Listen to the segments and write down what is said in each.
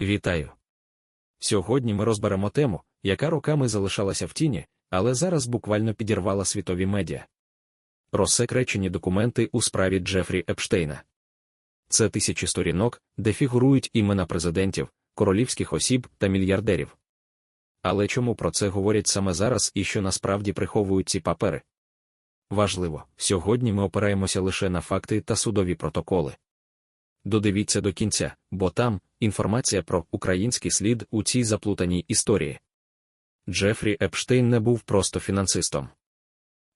Вітаю! Сьогодні ми розберемо тему, яка роками залишалася в тіні, але зараз буквально підірвала світові медіа. Розсекречені документи у справі Джефрі Епштейна. Це тисячі сторінок, де фігурують імена президентів, королівських осіб та мільярдерів. Але чому про це говорять саме зараз і що насправді приховують ці папери? Важливо, сьогодні ми опираємося лише на факти та судові протоколи. Додивіться до кінця, бо там інформація про український слід у цій заплутаній історії. Джефрі Епштейн не був просто фінансистом.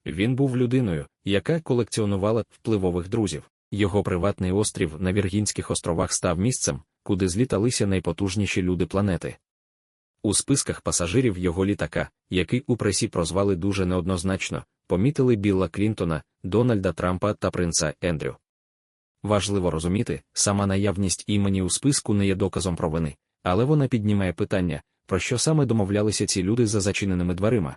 Він був людиною, яка колекціонувала впливових друзів. Його приватний острів на Віргінських островах став місцем, куди зліталися найпотужніші люди планети. У списках пасажирів його літака, який у пресі прозвали дуже неоднозначно, помітили Білла Клінтона, Дональда Трампа та принца Ендрю. Важливо розуміти, сама наявність імені у списку не є доказом провини, але вона піднімає питання, про що саме домовлялися ці люди за зачиненими дверима.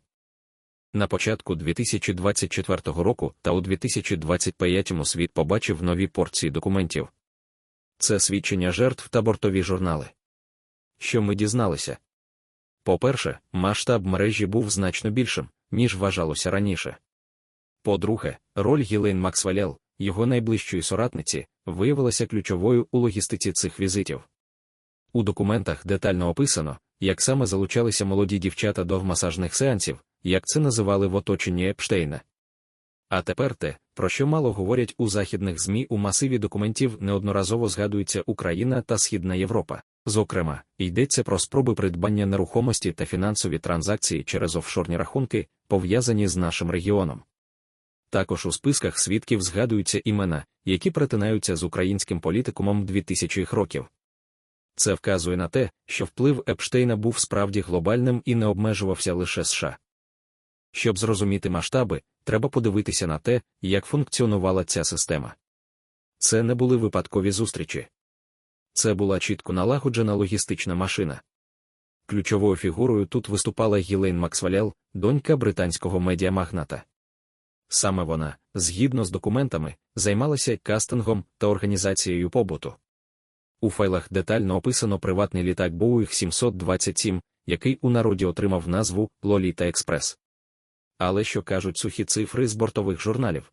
На початку 2024 року та у 2025 світ побачив нові порції документів. Це свідчення жертв та бортові журнали. Що ми дізналися? По-перше, масштаб мережі був значно більшим, ніж вважалося раніше. По-друге, роль Гілейн Максвелел, його найближчої соратниці, виявилася ключовою у логістиці цих візитів. У документах детально описано, як саме залучалися молоді дівчата до масажних сеансів, як це називали в оточенні Епштейна. А тепер те, про що мало говорять у західних ЗМІ у масиві документів неодноразово згадується Україна та Східна Європа. Зокрема, йдеться про спроби придбання нерухомості та фінансові транзакції через офшорні рахунки, пов'язані з нашим регіоном. Також у списках свідків згадуються імена, які перетинаються з українським політикумом 2000-х років. Це вказує на те, що вплив Епштейна був справді глобальним і не обмежувався лише США. Щоб зрозуміти масштаби, треба подивитися на те, як функціонувала ця система. Це не були випадкові зустрічі. Це була чітко налагоджена логістична машина. Ключовою фігурою тут виступала Гілейн Максвелел, донька британського медіамагната. Саме вона, згідно з документами, займалася кастингом та організацією побуту. У файлах детально описано приватний літак Boeing 727, який у народі отримав назву Лоліта Експрес. Але що кажуть сухі цифри з бортових журналів?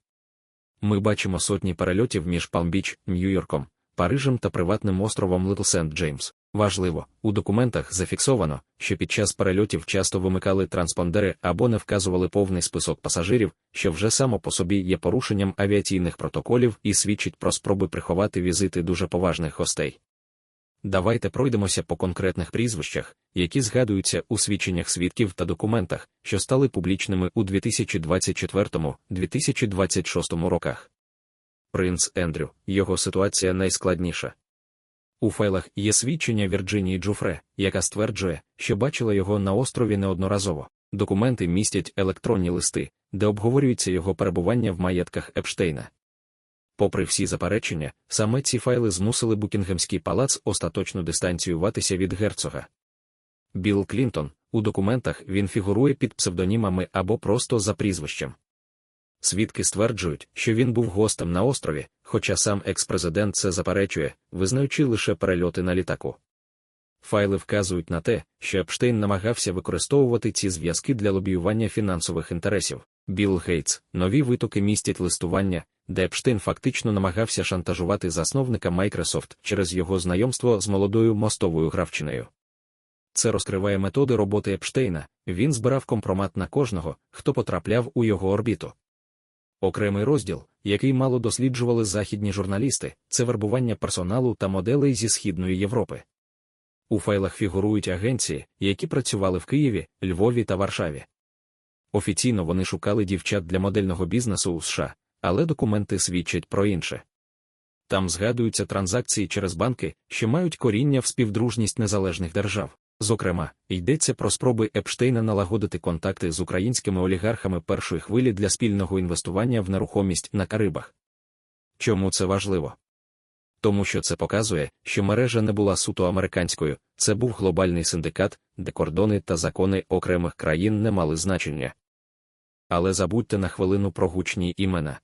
Ми бачимо сотні перельотів між Палмбіч, Нью-Йорком, Парижем та приватним островом Литл Сент Джеймс. Важливо, у документах зафіксовано, що під час перельотів часто вимикали транспондери або не вказували повний список пасажирів, що вже само по собі є порушенням авіаційних протоколів і свідчить про спроби приховати візити дуже поважних гостей. Давайте пройдемося по конкретних прізвищах, які згадуються у свідченнях свідків та документах, що стали публічними у 2024-2026 роках. Принц Ендрю, його ситуація найскладніша. У файлах є свідчення Вірджинії Джуфре, яка стверджує, що бачила його на острові неодноразово. Документи містять електронні листи, де обговорюється його перебування в маєтках Епштейна. Попри всі заперечення, саме ці файли змусили Букінгемський палац остаточно дистанціюватися від герцога. Білл Клінтон у документах він фігурує під псевдонімами або просто за прізвищем. Свідки стверджують, що він був гостем на острові, хоча сам екс-президент це заперечує, визнаючи лише перельоти на літаку. Файли вказують на те, що Епштейн намагався використовувати ці зв'язки для лобіювання фінансових інтересів. Білл Гейтс, нові витоки містять листування, де Епштейн фактично намагався шантажувати засновника Microsoft через його знайомство з молодою мостовою гравчиною. Це розкриває методи роботи Епштейна, він збирав компромат на кожного, хто потрапляв у його орбіту. Окремий розділ, який мало досліджували західні журналісти, це вербування персоналу та моделей зі Східної Європи. У файлах фігурують агенції, які працювали в Києві, Львові та Варшаві. Офіційно вони шукали дівчат для модельного бізнесу у США, але документи свідчать про інше. Там згадуються транзакції через банки, що мають коріння в співдружність незалежних держав. Зокрема, йдеться про спроби Епштейна налагодити контакти з українськими олігархами першої хвилі для спільного інвестування в нерухомість на Карибах. Чому це важливо? Тому що це показує, що мережа не була суто американською, це був глобальний синдикат, де кордони та закони окремих країн не мали значення. Але забудьте на хвилину про гучні імена.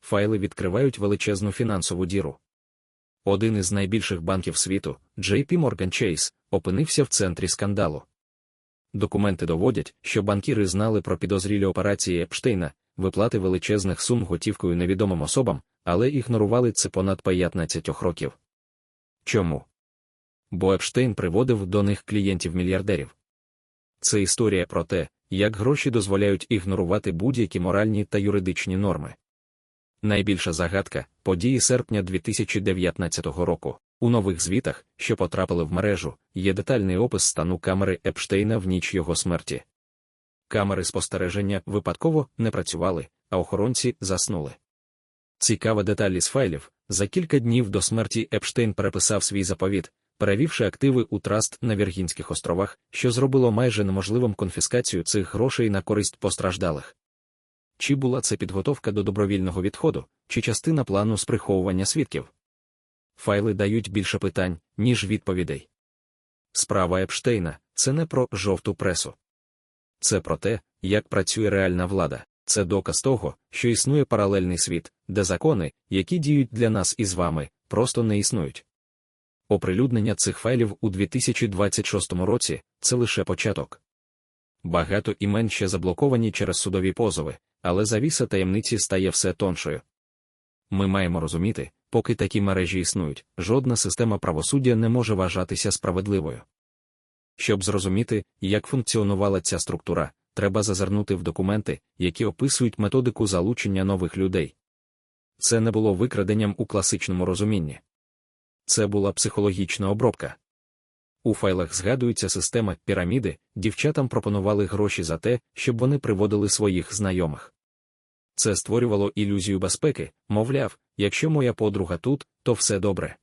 Файли відкривають величезну фінансову діру. Один із найбільших банків світу, JP Morgan Chase, опинився в центрі скандалу. Документи доводять, що банкіри знали про підозрілі операції Епштейна, виплати величезних сум готівкою невідомим особам, але ігнорували це понад 15 років. Чому? Бо Епштейн приводив до них клієнтів-мільярдерів. Це історія про те, як гроші дозволяють ігнорувати будь-які моральні та юридичні норми. Найбільша загадка події серпня 2019 року. У нових звітах, що потрапили в мережу, є детальний опис стану камери Епштейна в ніч його смерті. Камери спостереження випадково не працювали, а охоронці заснули. Цікава деталь із файлів за кілька днів до смерті Епштейн переписав свій заповіт, перевівши активи у траст на Віргінських островах, що зробило майже неможливим конфіскацію цих грошей на користь постраждалих. Чи була це підготовка до добровільного відходу, чи частина плану з приховування свідків? Файли дають більше питань, ніж відповідей. Справа Епштейна це не про жовту пресу. Це про те, як працює реальна влада. Це доказ того, що існує паралельний світ, де закони, які діють для нас і з вами, просто не існують. Оприлюднення цих файлів у 2026 році це лише початок. Багато імен ще заблоковані через судові позови, але завіса таємниці стає все тоншою. Ми маємо розуміти, поки такі мережі існують, жодна система правосуддя не може вважатися справедливою. Щоб зрозуміти, як функціонувала ця структура, треба зазирнути в документи, які описують методику залучення нових людей. Це не було викраденням у класичному розумінні. Це була психологічна обробка. У файлах згадується система піраміди, дівчатам пропонували гроші за те, щоб вони приводили своїх знайомих. Це створювало ілюзію безпеки, мовляв, якщо моя подруга тут, то все добре.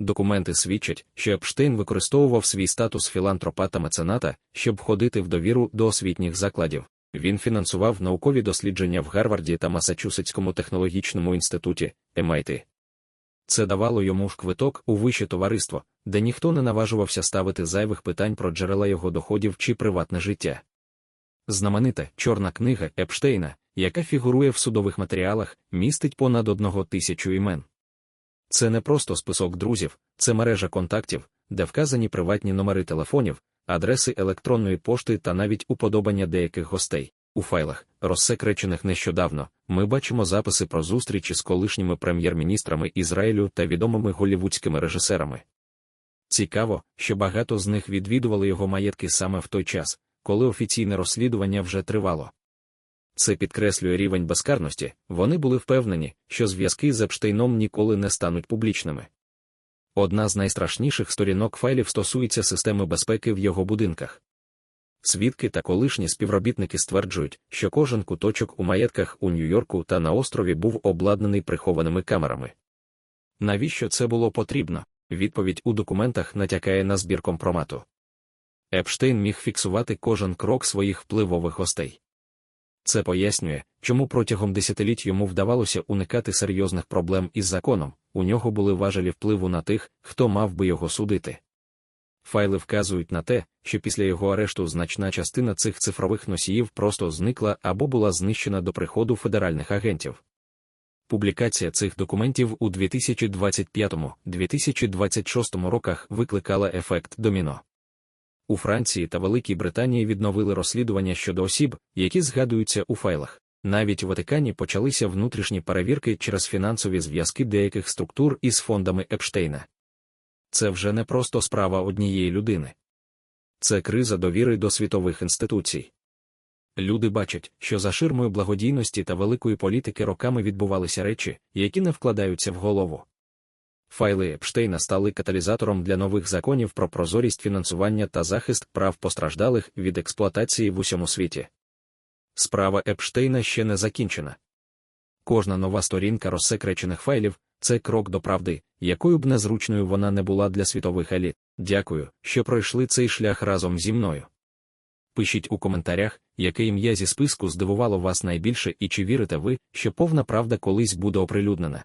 Документи свідчать, що Епштейн використовував свій статус філантропа та мецената, щоб входити в довіру до освітніх закладів. Він фінансував наукові дослідження в Гарварді та Масачусетському технологічному інституті MIT. Це давало йому ж квиток у вище товариство, де ніхто не наважувався ставити зайвих питань про джерела його доходів чи приватне життя. Знаменита чорна книга Епштейна, яка фігурує в судових матеріалах, містить понад одного тисячу імен. Це не просто список друзів, це мережа контактів, де вказані приватні номери телефонів, адреси електронної пошти та навіть уподобання деяких гостей. У файлах, розсекречених нещодавно, ми бачимо записи про зустрічі з колишніми прем'єр-міністрами Ізраїлю та відомими голівудськими режисерами. Цікаво, що багато з них відвідували його маєтки саме в той час, коли офіційне розслідування вже тривало. Це підкреслює рівень безкарності, вони були впевнені, що зв'язки з Епштейном ніколи не стануть публічними. Одна з найстрашніших сторінок файлів стосується системи безпеки в його будинках. Свідки та колишні співробітники стверджують, що кожен куточок у маєтках у Нью-Йорку та на острові був обладнаний прихованими камерами. Навіщо це було потрібно? Відповідь у документах натякає на збір компромату. Епштейн міг фіксувати кожен крок своїх впливових гостей. Це пояснює, чому протягом десятиліть йому вдавалося уникати серйозних проблем із законом, у нього були важелі впливу на тих, хто мав би його судити. Файли вказують на те, що після його арешту значна частина цих цифрових носіїв просто зникла або була знищена до приходу федеральних агентів. Публікація цих документів у 2025-2026 роках викликала ефект доміно. У Франції та Великій Британії відновили розслідування щодо осіб, які згадуються у файлах. Навіть у Ватикані почалися внутрішні перевірки через фінансові зв'язки деяких структур із фондами Епштейна. Це вже не просто справа однієї людини. Це криза довіри до світових інституцій. Люди бачать, що за ширмою благодійності та великої політики роками відбувалися речі, які не вкладаються в голову. Файли Епштейна стали каталізатором для нових законів про прозорість фінансування та захист прав постраждалих від експлуатації в усьому світі. Справа Епштейна ще не закінчена. Кожна нова сторінка розсекречених файлів це крок до правди, якою б незручною вона не була для світових еліт. Дякую, що пройшли цей шлях разом зі мною. Пишіть у коментарях, яке ім'я зі списку здивувало вас найбільше і чи вірите ви, що повна правда колись буде оприлюднена.